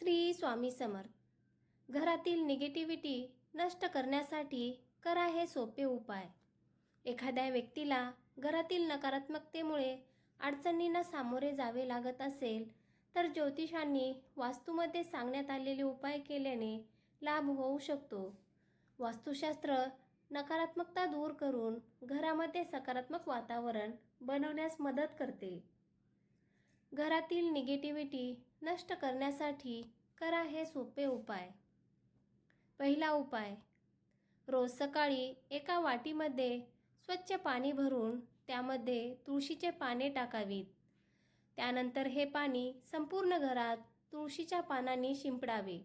श्री स्वामी समर्थ. घरातील निगेटिव्हिटी नष्ट करण्यासाठी करा हे सोपे उपाय. एखाद्या व्यक्तीला घरातील नकारात्मकतेमुळे अडचणींना सामोरे जावे लागत असेल तर ज्योतिषांनी वास्तूमध्ये सांगण्यात आलेले उपाय केल्याने लाभ होऊ शकतो. वास्तुशास्त्र नकारात्मकता दूर करून घरामध्ये सकारात्मक वातावरण बनवण्यास मदत करते. घरातील निगेटिव्हिटी नष्ट करण्यासाठी करा हे सोपे उपाय. पहिला उपाय रोज सकाळी एका वाटीमध्ये स्वच्छ पाणी भरून त्यामध्ये तुळशीचे पाने टाकावीत. त्यानंतर हे पाणी संपूर्ण घरात तुळशीच्या पानांनी शिंपडावे.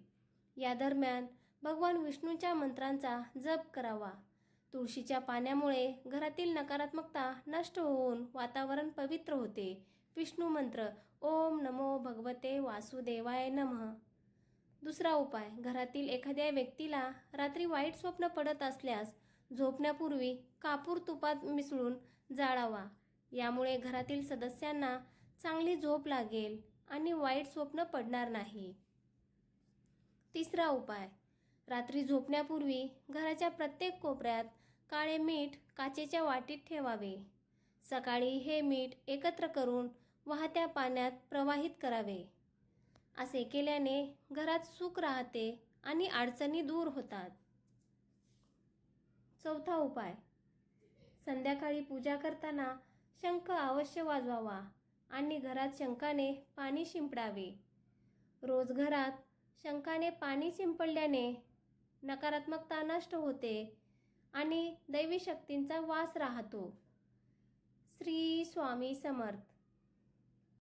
या दरम्यान भगवान विष्णूच्या मंत्रांचा जप करावा. तुळशीच्या पाण्यामुळे घरातील नकारात्मकता नष्ट होऊन वातावरण पवित्र होते. विष्णू मंत्र ओम नमो भगवते वासुदेवाय नमः. दुसरा उपाय घरातील एखाद्या व्यक्तीला रात्री वाईट स्वप्न पडत असल्यास झोपण्यापूर्वी कापूर तुपात मिसळून जाळावा. यामुळे घरातील सदस्यांना चांगली झोप लागेल आणि वाईट स्वप्न पडणार नाही. तिसरा उपाय रात्री झोपण्यापूर्वी घराच्या प्रत्येक कोपऱ्यात काळे मीठ काचेच्या वाटीत ठेवावे. सकाळी हे मीठ एकत्र करून वाहत्या पाण्यात प्रवाहित करावे. असे केल्याने घरात सुख राहते आणि अडचणी दूर होतात. चौथा उपाय. संध्याकाळी पूजा करताना शंख अवश्य वाजवावा आणि घरात शंखाने पाणी शिंपडावे. रोज घरात शंखाने पाणी शिंपडल्याने नकारात्मकता नष्ट होते आणि दैवी शक्तींचा वास राहतो. श्री स्वामी समर्थ.